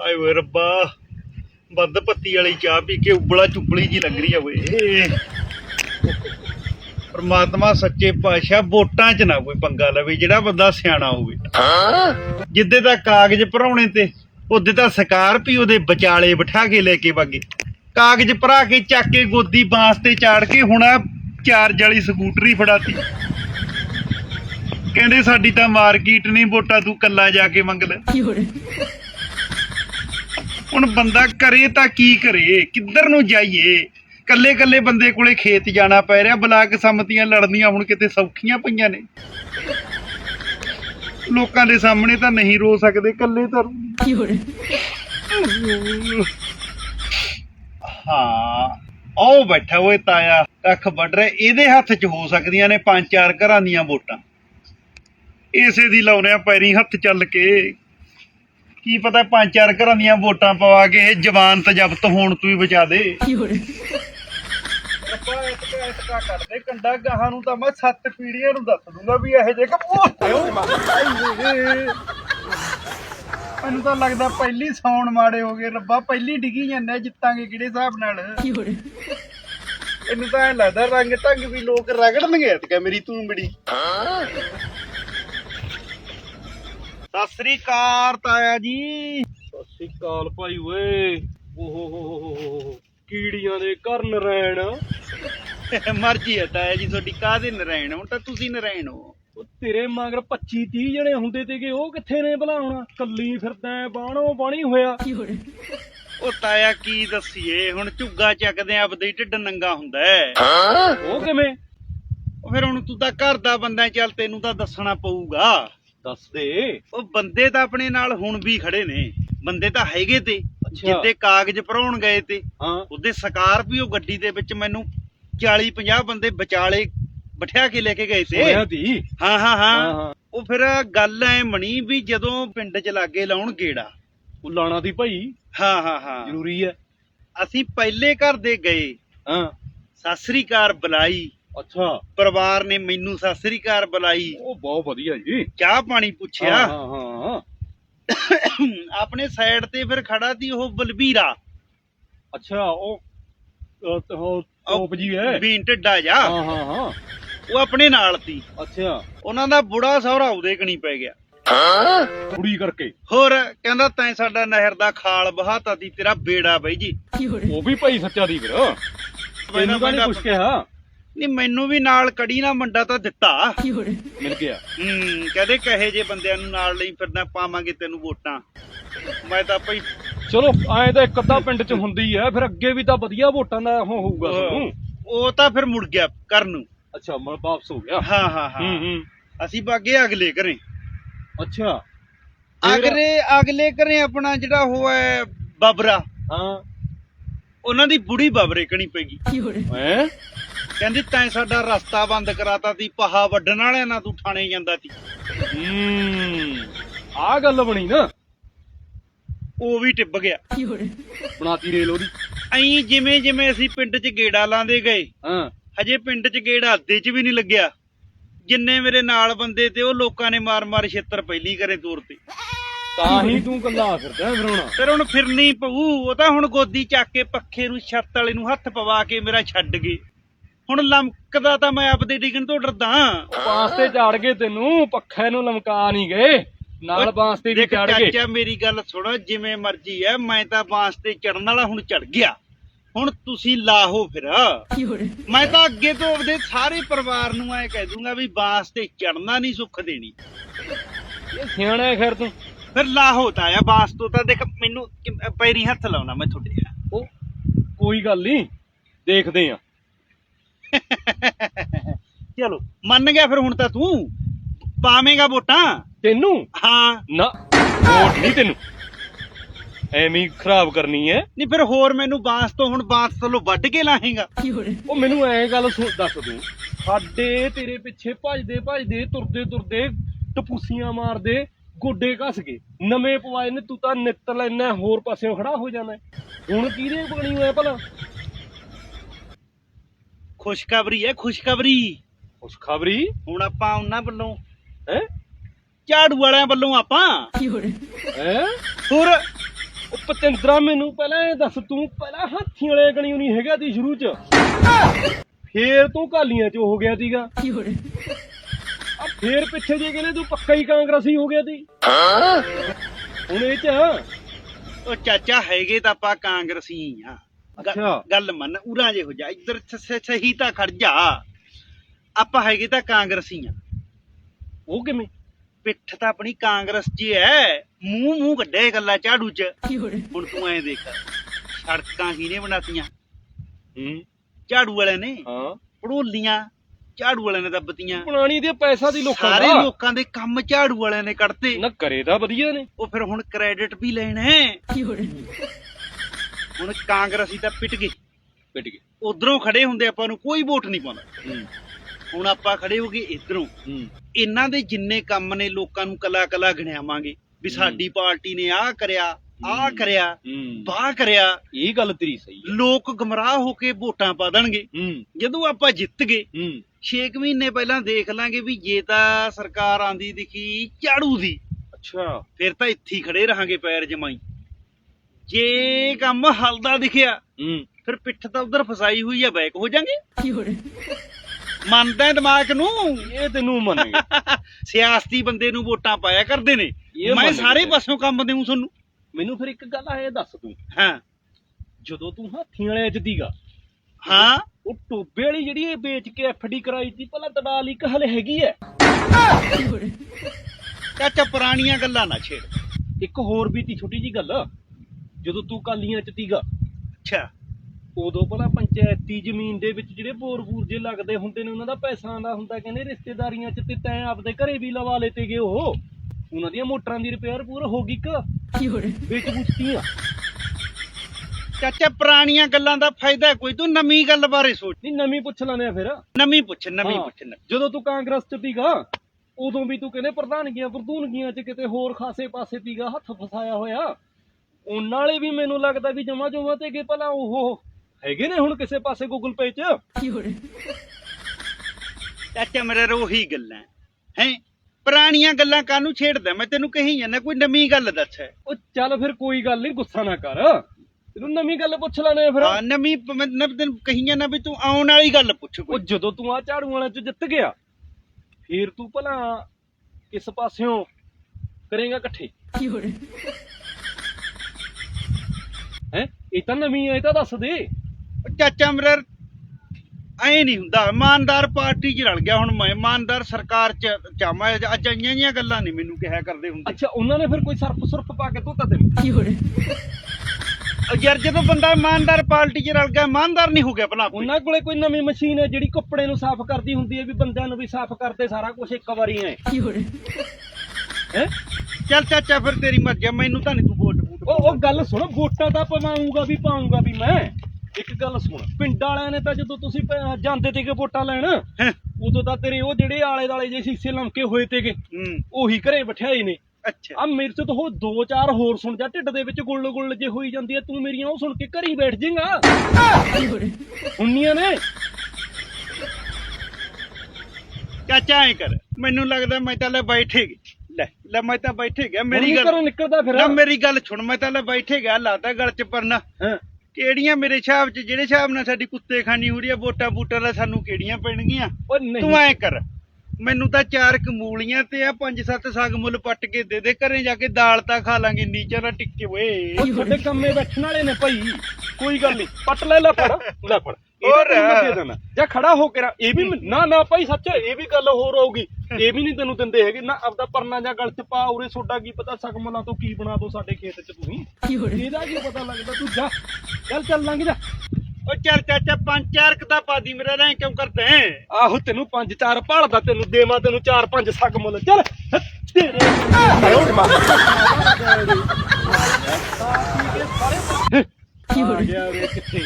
ਹਾਏ ਓਏ ਰੱਬਾ, ਬੰਦ ਪੱਤੀ ਵਾਲੀ ਚਾਹ ਪੀ ਕੇ ਉਬਲਾ ਚੁੱਬਲੀ ਜੀ ਲੱਗ ਰਹੀ ਆ ਓਏ। ਪਰਮਾਤਮਾ ਸੱਚੇ ਪਾਤਸ਼ਾਹ ਵੋਟਾਂ 'ਚ ਨਾ ਕੋਈ ਪੰਗਾ ਲਵੇ, ਜਿਹੜਾ ਬੰਦਾ ਸਿਆਣਾ ਹੋਵੇ। ਜਿੱਦੇ ਦਾ ਕਾਗਜ਼ ਭਰਾਉਣੇ ਤੇ, ਉਹਦੇ ਤਾਂ ਸਕਾਰਪੀਓ ਦੇ ਵਿਚਾਲੇ ਬਿਠਾ ਕੇ ਲੈ ਕੇ ਵਾਗੇ। ਕਾਗਜ਼ ਭਰਾ ਕੇ ਚੱਕ ਕੇ ਗੋਦੀ ਬਾਂਸ ਤੇ ਚਾੜ ਕੇ ਹੁਣ ਆ ਚਾਰਜ ਵਾਲੀ ਸਕੂਟਰੀ ਫੜਾਤੀ। ਕਹਿੰਦੇ ਸਾਡੀ ਤਾਂ ਮਾਰਕੀਟ ਨਹੀਂ ਵੋਟਾਂ, ਤੂੰ ਕੱਲਾ ਜਾ ਕੇ ਮੰਗ ਲੈ，ਹੁਣ ਬੰਦਾ ਕਰੇ ਤਾਂ ਕੀ ਕਰੇ? ਕਿੱਧਰ ਨੂੰ ਜਾਈਏ? ਕੱਲੇ ਕੱਲੇ ਬੰਦੇ ਕੋਲੇ ਖੇਤ ਜਾਣਾ ਪੈ ਰਿਹਾ ਬਲਾਕ ਸੰਮਤੀਆਂ ਲੜਨੀਆਂ ਹੁਣ ਕਿਤੇ ਸੌਖੀਆਂ ਪਈਆਂ ਨੇ। ਲੋਕਾਂ ਦੇ ਸਾਹਮਣੇ ਤਾਂ ਨਹੀਂ ਰੋ ਸਕਦੇ ਕੱਲੇ ਤਾਂ，ਹਾਂ ਉਹ ਬੈਠਾ ਓਏ ਤਾਇਆ ਕੱਖ ਵੱਢ ਰਿਹਾ ਇਹਦੇ ਹੱਥ 'ਚ ਹੋ ਸਕਦੀਆਂ ਨੇ ਪੰਜ ਚਾਰ ਘਰਾਂ ਦੀਆਂ ਵੋਟਾਂ। ਇਸੇ ਦੀ ਲਾਉਨੇ ਆ ਪੈਰੀ ਹੱਥ ਚੱਲ ਕੇ ਕੀ ਪਤਾ ਪੰਜ ਚਾਰ ਘਰਾਂ ਦੀਆਂ ਵੋਟਾਂ ਪਵਾ ਕੇ ਇਹ ਜਵਾਨ ਤਜਬਤ ਹੋਣ ਤੋਂ ਹੀ ਬਚਾ ਦੇ। ਮੈਨੂੰ ਤਾਂ ਲੱਗਦਾ ਪਹਿਲੀ ਸੌਣ ਮਾੜੇ ਹੋ ਗਏ, ਰੱਬਾ ਪਹਿਲੀ ਡਿੱਗੀ ਜਾਂਦਾ ਜਿੱਤਾਂਗੇ ਕਿਹੜੇ ਹਿਸਾਬ ਨਾਲ? ਇਹਨੂੰ ਤਾਂ ਲੱਗਦਾ ਰੰਗ ਢੰਗ ਵੀ ਲੋਕ ਰਗੜਨਗੇ ਤੇ ਮੇਰੀ ਤੂੰ ਬੜੀ ਸਤਿ ਸ੍ਰੀ ਅਕਾਲ ਤਾਇਆ ਜੀ। ਸਤਿ ਸ਼੍ਰੀ ਅਕਾਲ ਭਾਈ ਓਏ। ਓਹੋ ਹੋ ਹੋ ਹੋ ਹੋ। ਕੀੜੀਆਂ ਦੇ ਘਰ ਨਰੈਣ। ਮਰਜ਼ੀ ਹੈ ਤਾਇਆ ਜੀ ਤੁਹਾਡੀ ਕਾਹਦੇ ਨਰਾਇਣ ਹੁਣ ਤਾਂ ਤੁਸੀਂ ਨਰਾਇਣ ਹੋ। ਉਹ ਤੇਰੇ ਮਗਰ 25 30 ਜਣੇ ਹੁੰਦੇ ਤੇਗੇ ਉਹ ਕਿੱਥੇ ਨੇ ਭਲਾ ਹੁਣ? ਕੱਲੀ ਫਿਰਦਾ ਹੈ, ਬਾਣੋ ਬਾਣੀ ਹੋਇਆ，ਉਹ ਤਾਇਆ ਕੀ ਦੱਸੀਏ? ਹੁਣ ਝੁੱਗਾ ਚੱਕਦੇ ਆ ਆਪਦੇ ਢਿੱਡ ਨੰਗਾ ਹੁੰਦਾ ਹੈ। ਉਹ ਕਿਵੇਂ? ਉਹ ਫਿਰ ਹੁਣ ਤੂੰ ਤਾਂ ਘਰ ਦਾ ਬੰਦਾ ਚੱਲ ਤੈਨੂੰ ਤਾਂ ਦੱਸਣਾ ਪਊਗਾ। ਦੱਸ ਦੇ। ਉਹ ਬੰਦੇ ਤਾਂ ਆਪਣੇ ਨਾਲ ਹੁਣ ਵੀ ਖੜੇ ਨੇ। ਬੰਦੇ ਤਾਂ ਹੈਗੇ ਤੇ। ਜਿੱਦੇ ਕਾਗਜ਼ ਭਰਾਉਣ ਗਏ ਤੇ। ਹਾਂ। ਉਹਦੇ ਸਕਾਰਪੀਓ ਗੱਡੀ ਦੇ ਵਿੱਚ ਮੈਨੂੰ 40 50 ਬੰਦੇ ਵਿਚਾਲੇ ਬਿਠਾ ਕੇ ਲੈ ਕੇ ਗਏ ਤੇ। ਹਾਂ ਹਾਂ ਹਾਂ। ਉਹ ਫਿਰ ਗੱਲ ਐ ਮਣੀ ਵੀ ਜਦੋਂ ਪਿੰਡ ਚ ਲਾਗੇ ਲਾਉਣ ਗੇੜਾ। ਉਹ ਲਾਣਾ ਦੀ ਭਾਈ। ਹਾਂ ਹਾਂ ਹਾਂ। ਜ਼ਰੂਰੀ ਹੈ ਅਸੀਂ ਪਹਿਲੇ ਘਰ ਦੇ ਗਏ। ਹਾਂ। ਸਤਿ ਸ੍ਰੀ ਅਕਾਲ ਬੁਲਾਈ। ਅੱਛਾ। ਪਰਿਵਾਰ ਨੇ ਮੈਨੂੰ ਸਤਿ ਸ੍ਰੀ ਅਕਾਲ ਬੁਲਾਈ। ਉਹ ਬਹੁਤ ਵਧੀਆ ਜੀ। ਚਾਹ ਪਾਣੀ ਪੁੱਛਿਆ। ਹਾਂ ਹਾਂ ਆਪਣੇ ਸਾਈਡ ਤੇ ਫਿਰ ਖੜਾ ਸੀ ਉਹ ਬਲਬੀਰਾ। ਅੱਛਾ ਉਹ ਟੋਪ ਜੀ ਹੈ। ਬੀਨ ਢਿੱਡਾ ਜਾ ਹਾਂ ਹਾਂ ਹਾਂ। ਉਹ ਆਪਣੇ ਨਾਲ ਸੀ। ਅੱਛਾ। ਉਹਨਾਂ ਦਾ ਬੁੜਾ ਸਹੁਰਾ ਉਹਦੇ ਕਣੀ ਪੈ ਗਿਆ। ਕੁੜੀ ਕਰਕੇ। ਹੋਰ ਕਹਿੰਦਾ ਤੈਂ ਸਾਡਾ ਨਹਿਰ ਦਾ ਖਾਲ ਬਹਾਤਾ ਦੀ ਤੇਰਾ ਬੇੜਾ ਬਈ ਜੀ，ਉਹ ਵੀ ਭਾਈ ਸੱਚਾ ਦੀ ਫਿਰ। ਨਹੀਂ ਕੁਛ ਕਿਹਾ। ਨਹੀਂ ਮੈਨੂੰ ਵੀ ਨਾਲ ਕੜੀ ਨਾ ਮੰਡਾ ਤਾਂ ਦਿੱਤਾ，ਮਿਲ ਗਿਆ। ਹੂੰ ਕਹਦੇ ਕਹੇ ਜੇ ਬੰਦਿਆਂ ਨੂੰ ਨਾਲ ਲਈ ਫਿਰਦਾ ਪਾਵਾਂਗੇ ਤੈਨੂੰ ਵੋਟਾਂ। ਮੈਂ ਤਾਂ ਭਈ ਚਲੋ ਐਂ ਤਾਂ ਇੱਕ ਅੱਧਾ ਪਿੰਡ 'ਚ ਹੁੰਦੀ ਐ ਫਿਰ ਅੱਗੇ ਵੀ ਤਾਂ ਵਧੀਆ ਵੋਟਾਂ ਦਾ ਉਹ ਹੋਊਗਾ ਤੁਹਾਨੂੰ। ਉਹ ਤਾਂ ਫਿਰ ਮੁੜ ਗਿਆ ਕਰਨ ਨੂੰ। ਅੱਛਾ ਮੈਂ ਵਾਪਸ ਹੋ ਗਿਆ। ਹਾਂ ਹਾਂ ਹੂੰ। ਹਾਂ ਹੂੰ। ਅਸੀਂ ਬਾਗੇ ਅਗਲੇ ਘਰੇ। ਅੱਛਾ। ਅਗਲੇ ਅਗਲੇ ਘਰੇ ਆਪਣਾ ਜਿਹੜਾ ਉਹ ਹੈ ਬਾਬਰਾ। ਹਾਂ। ਉਹਨਾਂ ਦੀ ਬੁੜੀ ਬਬਰੇ ਕਣੀ ਪੈਗੀ ਹੈ? ਕਹਿੰਦੀ ਤੈਂ ਸਾਡਾ ਰਸਤਾ ਬੰਦ ਕਰਾਤਾ ਤੀ ਪਹਾ ਵੱਢਣ ਵਾਲਿਆਂ ਨਾਲ ਤੂੰ ਥਾਣੇ ਜਾਂਦਾ ਸੀ। ਆ ਗੱਲ ਬਣੀ ਨਾ। ਉਹ ਵੀ ਟਿੱਬ ਗਿਆ। ਬਣਾਤੀ ਰੇਲ ਉਹਦੀ। ਐਂ ਜਿਵੇਂ ਜਿਵੇਂ ਅਸੀਂ ਪਿੰਡ 'ਚ ਗੇੜਾ ਲਾਉਂਦੇ ਗਏ ਹਾਂ। ਹਜੇ ਪਿੰਡ 'ਚ ਗੇੜਾ ਅੱਧੇ 'ਚ ਵੀ ਨਹੀਂ ਲੱਗਿਆ। ਜਿੰਨੇ ਮੇਰੇ ਨਾਲ ਬੰਦੇ ਤੇ ਉਹ ਲੋਕਾਂ ਨੇ ਮਾਰ-ਮਾਰ ਛੇਤਰ ਪਹਿਲੀ ਕਰੇ ਤੋਰਤੀ ਤਾਂ ਹੀ ਤੂੰ ਕੱਲਾ ਫਿਰਦਾ ਫਿਰ ਹੁਣ ਫਿਰ ਹੁਣ ਫਿਰਨੀ ਪਊ ਉਹ ਤਾਂ ਹੁਣ ਗੋਦੀ ਚੱਕ ਕੇ ਪੱਖੇ ਨੂੰ ਛੱਤ ਵਾਲੇ ਨੂੰ ਹੱਥ ਪਵਾ ਕੇ ਮੇਰਾ ਛੱਡ ਗਏ ਹੁਣ ਲਮਕਦਾ ਤਾਂ ਮੈਂ ਆਪਦੇ ਡਿਗਣ ਤੋਂ ਡਰਦਾ ਬਾਂਸ ਤੇ ਝਾੜ ਗਏ ਤੈਨੂੰ ਪੱਖੇ ਨੂੰ ਲਮਕਾ ਨਹੀਂ ਗਏ। ਨਾਲ ਬਾਂਸ ਤੇ ਵੀ ਦੇਖ ਝਾੜ ਗਏ। ਚਾਚਾ ਮੇਰੀ ਗੱਲ ਸੁਣੋ ਜਿਵੇਂ ਮਰਜ਼ੀ ਐ ਮੈਂ ਤਾਂ ਬਾਂਸ ਤੇ ਚੜਨ ਵਾਲਾ ਹੁਣ ਚੜ ਗਿਆ। ਹੁਣ ਤੁਸੀਂ ਲਾਹੋ ਫਿਰ，ਮੈਂ ਤਾਂ ਅੱਗੇ ਤੋਂ ਆਪਦੇ ਸਾਰੇ ਪਰਿਵਾਰ ਨੂੰ ਐ ਕਹਿ ਦੂੰਗਾ ਵੀ ਬਾਂਸ ਤੇ ਚੜਨਾ ਨਹੀਂ ਸੁੱਖ ਦੇਣੀ। ਇਹ ਸਿਆਣਾ ਹੈ ਖੈਰ ਤੂੰ। ਫਿਰ ਲਾਹੋ ਤਾਂ ਆ ਬਾਂਸ ਤੋਂ ਤਾਂ ਦੇਖ ਮੈਨੂੰ ਕਿ- ਪੈਰੀ ਹੱਥ ਲਾਉਣਾ ਮੈਂ ਤੁਹਾਡੇ ਉਹ ਕੋਈ ਗੱਲ ਨਹੀਂ ਦੇਖਦੇ ਆ ਚਲੋ ਮੰਨ ਗਿਆ ਫਿਰ ਹੁਣ ਤਾਂ ਤੂੰ। ਪਾਵੇਂਗਾ ਵੋਟਾਂ? ਤੈਨੂੰ? ਹਾਂ। ਨਾ ਵੋਟ ਨਹੀਂ ਤੈਨੂੰ। ਐਵੇਂ ਹੀ ਖਰਾਬ ਕਰਨੀ ਐ ਨਹੀਂ ਫਿਰ ਹੋਰ ਮੈਨੂੰ ਬਾਂਸ ਤੋਂ ਹੁਣ ਬਾਂਸ ਤੋਂ ਵੱਢ ਕੇ ਲਾਹੇਗਾ，ਉਹ ਮੈਨੂੰ ਐ ਗੱਲ ਸੁਣ ਦੱਸ ਤੂੰ। ਸਾਡੇ ਤੇਰੇ ਪਿੱਛੇ ਭੱਜਦੇ ਭੱਜਦੇ ਤੁਰਦੇ ਤੁਰਦੇ ਟਪੂਸੀਆਂ ਮਾਰਦੇ ਗੋਡੇ ਘਸ ਗਏ। ਨਵੇਂ ਪਵਾਏ ਨੇ ਤੂੰ ਤਾਂ ਨਿੱਤ ਲੈਣਾ ਹੋਰ ਪਾਸਿਓਂ ਖੜਾ ਹੋ ਜਾਣਾ। ਹੁਣ ਕਿਹਦੇ ਬਣੀ ਹੋਇਆ ਭਲਾ? ਖੁਸ਼ਖਬਰੀ ਹੈ ਖੁਸ਼ਖਬਰੀ। ਉਸ ਖਬਰੀ ਹੁਣ ਆਪਾਂ ਉਹਨਾਂ ਵੱਲੋਂ ਹੈ? ਝਾੜੂ ਵਾਲਿਆਂ ਵੱਲੋਂ ਆਪਾਂ，ਹੈ ਹੋਰ। ਉਹ ਪਤੰਦਰਾ ਮੈਨੂੰ ਪਹਿਲਾਂ ਇਹ ਦੱਸ ਤੂੰ ਪਹਿਲਾਂ ਹਾਥੀ ਵਾਲੇ ਗਣੀ ਨਹੀਂ ਹੈਗਾ ਤੀ ਸ਼ੁਰੂ ਚ। ਫੇਰ ਤੂੰ ਕਾਲੀਆਂ ਚ ਹੋ ਗਿਆ ਸੀਗਾ। ਆ ਫੇਰ ਪਿੱਛੇ ਜੇ ਕਹਿੰਦੇ ਤੂੰ ਪੱਕਾ ਹੀ ਕਾਂਗਰਸੀ ਹੋ ਗਿਆ ਤੀ ਹੁਣ ਇਹ ਚ ਉਹ ਚਾਚਾ ਹੈਗੇ ਤਾਂ ਆਪਾਂ ਕਾਂਗਰਸੀ ਆ। ਗ- ਅੱਛਾ। ਗੱਲ ਮੰਨ ਉਰਾਂ ਜੇ ਹੋ ਜਾ ਇੱਧਰ ਸ- ਸ- ਸਹੀ ਤਾਂ ਖੜ ਜਾ। ਆਪਾਂ ਹੈਗੇ ਤਾਂ ਕਾਂਗਰਸੀ ਆ। ਉਹ ਕਿਵੇਂ? ਪਿੱਠ ਤਾਂ ਆਪਣੀ ਕਾਂਗਰਸ 'ਚ ਹੀ ਐ। ਮੂੰਹ ਮੂੰਹ ਕੱਢੇ ਗੱਲਾਂ ਝਾੜੂ 'ਚ। ਹੁਣ ਤੂੰ ਐਂ ਦੇਖ ਸੜਕਾਂ ਕਿਹਨੇ ਬਣਾਤੀਆਂ? ਹੂੰ। ਝਾੜੂ ਵਾਲਿਆਂ ਨੇ ਹਾਂ। ਪੜੋਲੀਆਂ। ਝਾੜੂ ਵਾਲਿਆਂ ਨੇ ਦੱਬਤੀਆਂ। ਬਣਾਣੀ ਦੇ ਪੈਸਾ ਦੀ ਲੋਕਾਂ ਸਾਰੇ ਦਾ ਲੋਕਾਂ ਦੇ ਕੰਮ ਝਾੜੂ ਵਾਲਿਆਂ ਨੇ ਕੱਢਤੇ ਨਾ ਕਰੇ ਤਾਂ ਵਧੀਆ ਨੇ। ਉਹ ਫਿਰ ਹੁਣ ਕ੍ਰੈਡਿਟ ਵੀ ਲੈਣਾ। ਹੁਣ ਕਾਂਗਰਸੀ ਤਾਂ ਪਿੱਟ ਗਏ ਪਿੱਟ ਗਏ ਉਧਰੋਂ ਖੜੇ ਹੁੰਦੇ ਆਪਾਂ ਨੂੰ ਕੋਈ ਵੋਟ ਨਹੀਂ ਪਾਉਂਦਾ। ਹੁਣ ਆਪਾਂ ਖੜੇ ਹੋ ਗਏ ਇਧਰੋਂ। ਇਹਨਾਂ ਦੇ ਜਿੰਨੇ ਕੰਮ ਨੇ ਲੋਕਾਂ ਨੂੰ ਕਲਾ ਕਲਾ ਗਿਣਾਵਾਂਗੇ ਵੀ। ਸਾਡੀ ਪਾਰਟੀ ਨੇ ਆਹ ਕਰਿਆ। ਆਹ ਹੂੰ। ਕਰਿਆ ਬਾਹ ਕਰਿਆ। ਇਹ ਗੱਲ ਤੇਰੀ ਸਹੀ ਹੈ। ਲੋਕ ਗਮਰਾਹ ਹੋ ਕੇ ਵੋਟਾਂ ਪਾ ਦੇਣਗੇ। ਜਦੋਂ ਆਪਾਂ ਜਿੱਤ ਗਏ ਹੂੰ। 6 ਮਹੀਨੇ ਪਹਿਲਾਂ ਦੇਖ ਲਾਂਗੇ ਵੀ ਜੇ ਤਾਂ ਸਰਕਾਰ ਆਂਦੀ ਦਿਖੀ ਝਾੜੂ ਦੀ ਅੱਛਾ। ਫਿਰ ਤਾਂ ਇੱਥੇ ਹੀ ਖੜੇ ਰਹਾਂਗੇ ਪੈਰ ਜਮਾਈ। ਜੇ ਕੰਮ ਹਲਦਾ ਦਿਖਿਆ ਫਿਰ ਪਿੱਠ ਤਾਂ ਉਧਰ ਫਸਾਈ ਹੋਈ ਆ ਬੈਕ ਹੋ ਜਾਾਂਗੇ। ਮੰਨਦਾ ਹੈ ਦਿਮਾਗ ਨੂੰ? ਇਹ ਤੈਨੂੰ ਮੰਨ। ਗਿਆ ਸਿਆਸਤੀ ਬੰਦੇ ਨੂੰ ਵੋਟਾਂ ਪਾਇਆ ਕਰਦੇ ਨੇ। ਮੈਂ ਸਾਰੇ। ਪਾਸੋਂ ਕੰਮ ਦੇਉਂ ਤੁਹਾਨੂੰ। ਮੈਨੂੰ ਫਿਰ ਇੱਕ ਗੱਲ ਆ ਇਹ ਦੱਸ ਤੂੰ। ਹਾਂ। ਜਦੋਂ ਤੂੰ ਹਾਥੀਆਂ ਵਾਲੇ ਚ ਦੀਗਾ ਹਾਂ। ਉਹ ਟੋਬੇ ਵਾਲੀ ਜਿਹੜੀ ਇਹ ਵੇਚ ਕੇ ਐਫਡੀ ਕਰਾਈ ਸੀ ਪਹਿਲਾਂ ਤੜਾਲ ਇੱਕ ਹਲੇ ਹੈਗੀ ਐ? ਚਾਚਾ ਪੁਰਾਣੀਆਂ ਗੱਲਾਂ ਨਾ ਛੇੜ। ਇੱਕ ਹੋਰ ਵੀ ਤੀ ਛੋਟੀ ਜੀ ਗੱਲ ਜਦੋਂ ਤੂੰ ਕਾਲੀਆਂ ਚ ਤੀਗਾ ਅੱਛਾ। ਉਦੋਂ ਭਲਾ ਪੰਚਾਇਤੀ ਜ਼ਮੀਨ ਦੇ ਵਿੱਚ ਜਿਹੜੇ ਬੋਰ ਬੂਰ ਜੇ ਲੱਗਦੇ ਹੁੰਦੇ ਨੇ ਉਹਨਾਂ ਦਾ ਪੈਸਾ ਆਂਦਾ ਹੁੰਦਾ ਕਹਿੰਦੇ ਰਿਸ਼ਤੇਦਾਰੀਆਂ ਚ ਤੇ ਤੈਂ ਆਪਦੇ ਘਰੇ ਵੀ ਲਵਾ ਲੇਤੇ ਗਏ ਉਹ। ਉਹਨਾਂ ਦੀਆਂ ਮੋਟਰਾਂ ਦੀ ਰਿਪੇਅਰ ਪੂਰ ਹੋ ਗਈ ਕ ਚਾਚਾ ਪੁਰਾਣੀਆਂ ਗੱਲਾਂ ਦਾ ਫਾਇਦਾ ਕੋਈ? ਤੂੰ ਨਵੀਂ ਗੱਲ ਬਾਰੇ ਸੋਚ। ਨਹੀਂ ਨਵੀਂ ਪੁੱਛ ਲੈਣੇ ਆ ਫਿਰ। ਨਵੀਂ ਪੁੱਛ ਨਵੀਂ ਹਾਂ। ਪੁੱਛ ਨਵੀਂ। ਜਦੋਂ ਤੂੰ ਕਾਂਗਰਸ ਚ ਤੀਗਾ ਉਦੋਂ ਵੀ ਤੂੰ ਕਹਿੰਦੇ ਪ੍ਰਧਾਨਗੀਆਂ ਪ੍ਰਧੂਨਗੀਆਂ ਚ ਕਿਤੇ ਹੋਰ ਖਾਸੇ ਪਾਸੇ ਤੀਗਾ ਹੱਥ ਫਸਾਇਆ ਹੋਇਆ। ਉਹਨਾਂ ਵਾਲੇ ਵੀ ਮੈਨੂੰ ਲੱਗਦਾ ਵੀ ਜਮਾ ਜਮਾ ਤੇ ਗਏ ਭਲਾ ਉਹ ਹੈਗੇ ਨੇ ਹੁਣ ਕਿਸੇ ਪਾਸੇ ਗੂਗਲ ਪੇ ਚ। ਚਾਚਾ ਮੇਰੇ ਰੋਹੀ ਗੱਲਾਂ ਹੈ? ਪੁਰਾਣੀਆਂ ਗੱਲਾਂ ਕਾਹਨੂੰ ਛੇੜਦਾ? ਮੈਂ ਤੈਨੂੰ ਕਹੀ ਜਾਂਦਾ ਕੋਈ ਨਵੀਂ ਗੱਲ ਦੱਸ। ਉਹ ਚੱਲ ਫਿਰ ਕੋਈ ਗੱਲ ਨਹੀਂ ਗੁੱਸਾ ਨਾ ਕਰ। ਤੈਨੂੰ ਨਵੀਂ ਗੱਲ ਪੁੱਛ ਲੈਣੇ ਫਿਰ। ਹਾਂ ਨਵੀਂ ਪ- ਮੈਂ ਤੈਨੂੰ ਕਹੀ ਜਾਂਦਾ ਵੀ ਤੂੰ ਆਉਣ ਵਾਲੀ ਗੱਲ ਪੁੱਛ ਉਹ ਕੋਈ ਜਦੋਂ ਤੂੰ ਆ ਝਾੜੂ ਵਾਲਿਆਂ ਚ ਜਿੱਤ ਗਿਆ ਫੇਰ ਤੂੰ ਭਲਾ ਕਿਸ ਪਾਸਿਓਂ ਕਰੇਗਾ ਇਕੱਠੇ? ਹੈ ਇਹ ਤਾਂ ਨਵੀਂ ਹੈ ਇਹ ਤਾਂ ਦੱਸ ਦੇ। ਉਹ ਚਾਚਾ ਮੇਰਾ ਐ ਨਹੀਂ ਹੁੰਦਾ। ਇਮਾਨਦਾਰ ਪਾਰਟੀ 'ਚ ਰਲ ਗਿਆ ਹੁਣ ਮੈਂ। ਇਮਾਨਦਾਰ ਸਰਕਾਰ 'ਚ ਚਾਮਾ ਅੱਜ ਆਈਆਂ ਜੀਆਂ ਗੱਲਾਂ ਨਹੀਂ ਮੈਨੂੰ ਕਿਹਾ ਕਰਦੇ ਹੁੰਦੇ। ਅੱਛਾ ਉਹਨਾਂ ਨੇ ਫਿਰ ਕੋਈ ਸਰਫ ਸੁਰਫ ਪਾ ਕੇ ਧੋਤਾ ਤੈਨੂੰ? ਉਹ ਯਾਰ ਜਦੋਂ ਬੰਦਾ ਇਮਾਨਦਾਰ ਪਾਰਟੀ 'ਚ ਰਲ ਗਿਆ ਇਮਾਨਦਾਰ ਨਹੀਂ ਹੋ ਗਿਆ ਭਲਾ। ਉਹਨਾਂ ਕੋਲੇ ਕੋਈ ਨਵੀਂ ਮਸ਼ੀਨ ਹੈ ਜਿਹੜੀ ਕੱਪੜੇ ਨੂੰ ਸਾਫ਼ ਕਰਦੀ ਹੁੰਦੀ ਹੈ ਵੀ ਬੰਦਿਆਂ ਨੂੰ ਵੀ ਸਾਫ਼ ਕਰਦੇ ਸਾਰਾ ਕੁਝ ਇੱਕ ਵਾਰੀ ਹੈ ਹੈ? ਚੱਲ ਚਾਚਾ ਫਿਰ ਤੇਰੀ ਮਰਜ਼ੀ ਮੈਨੂੰ ਤਾਂ ਨਹੀਂ ਤੂੰ ਵੋਟ ਵੋਟ ਉਹ ਉਹ ਗੱਲ ਸੁਣ। ਵੋਟਾਂ ਤਾਂ ਪਵਾਉਂਗਾ ਵੀ ਪਾਉਂਗਾ ਵੀ ਮੈਂ। ਇੱਕ ਗੱਲ ਸੁਣ ਪਿੰਡ ਵਾਲਿਆਂ ਨੇ ਤਾਂ ਜਦੋਂ ਤੁਸੀਂ ਪ- ਜਾਂਦੇ ਤੇਗੇ ਵੋਟਾਂ ਲੈਣ ਹੈਂ, ਉਦੋਂ ਤਾਂ ਤੇਰੇ ਉਹ ਜਿਹੜੇ ਆਲੇ ਦਾਲੇ ਜੇ ਸੀਸੇ ਲਮਕੇ ਹੋਏ ਤੇਗੇ ਹੂੰ। ਉਹੀ ਘਰੇ ਬਿਠਾਏ ਨੇ। ਅੱਛਾ। ਆ ਮੇਰੇ ਤੋਂ ਤਾਂ ਉਹ ਦੋ ਚਾਰ ਹੋਰ ਸੁਣ ਜਾ ਢਿੱਡ ਦੇ ਵਿੱਚ ਗੁੱਲ ਗੁੱਲ ਜੇ ਹੋਈ ਜਾਂਦੀ ਹੈ ਤੂੰ ਮੇਰੀਆਂ ਉਹ ਸੁਣ ਕੇ ਘਰੀ ਬੈਠ ਜਾਏਗਾ ਹੁੰਨੀਆਂ ਨੇ। ਚਾਚਾ ਐ ਕਰ ਮੈਨੂੰ ਲੱਗਦਾ ਮੈਂ ਤਾਂ ਲੈ ਬੈਠੇ ਗਿਆ ਲੈ ਲੈ ਮੈਂ ਤਾਂ ਬੈਠੇ ਗਿਆ ਮੇਰੀ ਮੇਰੀ ਗੱਲ ਘਰੋਂ ਨਿਕਲਦਾ ਫਿਰ। ਨਾ ਮੇਰੀ ਗੱਲ ਸੁਣ ਮੈਂ ਤਾਂ ਲੈ ਬੈਠੇ ਗਿਆ ਲਾਤਾ ਗਲ 'ਚ ਪਰਨਾ। ਹਾਂ। ਕਿਹੜੀਆਂ ਮੇਰੇ ਹਿਸਾਬ 'ਚ ਜਿਹੜੇ ਹਿਸਾਬ ਨਾਲ ਸਾਡੀ ਕੁੱਤੇ ਖਾਨੀ ਹੋ ਰਹੀ ਆ ਵੋਟਾਂ ਬੂਟਾਂ ਦਾ ਸਾਨੂੰ ਕਿਹੜੀਆਂ ਪੈਣਗੀਆਂ? ਉਹ ਨਹੀਂ। ਤੂੰ ਐ ਕਰ। ਮੈਨੂੰ ਤਾਂ ਚਾਰ ਕਮੂਲੀਆਂ ਤੇ ਆ ਪੰਜ ਸੱਤ ਸਾਗ ਮੁੱਲ ਪੱਟ ਕੇ ਦੇ ਦੇ ਘਰੇ ਜਾ ਕੇ ਦਾਲ ਤਾਂ ਖਾ ਲਾਂਗੇ ਨੀਚੇ ਨਾ ਟਿੱਕੇ ਓਏ ਤੁਹਾਡੇ ਕੰਮੇ ਬੈਠਣ ਵਾਲੇ ਨੇ ਭਾਈ। ਕੋਈ ਗੱਲ ਨਹੀਂ ਪੱਟ ਲੈ ਲੈ ਫੜ ਲੈ ਫੜ। ਇਹ ਹੋਰ। ਤਾਂ ਜਾਂ ਖੜਾ ਹੋ ਕੇ ਰ- ਇਹ ਵੀ ਨਾ ਨਾ ਭਾਈ ਸੱਚ ਇਹ ਵੀ ਗੱਲ ਹੋਰ ਹੋਊਗੀ। ਇਹ ਵੀ ਨਹੀਂ ਤੈਨੂੰ ਦਿੰਦੇ ਹੈਗੇ ਨਾ ਆਪਦਾ ਪਰਨਾ ਜਾਂ ਗਲ ਚ ਪਾ ਉਰੇ ਸੋਡਾ ਕੀ ਪਤਾ ਸਗਮਲਾਂ ਤੋਂ ਕੀ ਬਣਾ ਦੋ ਸਾਡੇ ਖੇਤ ਚ ਤੁਸੀਂ ਇਹਦਾ ਕੀ ਪਤਾ ਲੱਗਦਾ ਤੂੰ ਜਾ। ਚੱਲ ਚੱਲ ਲੰਘ ਜਾ। ਓ ਚੱਲ ਚਾਚਾ ਪੰਜ ਚਾਰ ਕਿਤਾਬਾਂ ਦੀ ਮੇਰਾ ਰਹਿ ਕਿਉਂ ਕਰਦਾ ਹੈ ਆਹੋ ਤੈਨੂੰ ਪੰਜ ਚਾਰ ਭਾਲਦਾ ਤੈਨੂੰ ਦੇਵਾਂ ਤੈਨੂੰ ਚਾਰ ਪੰਜ ਸਗਮਲ ਚੱਲ ਤੇਰੇ ਆ ਗਿਆ ਕਿੱਥੇ?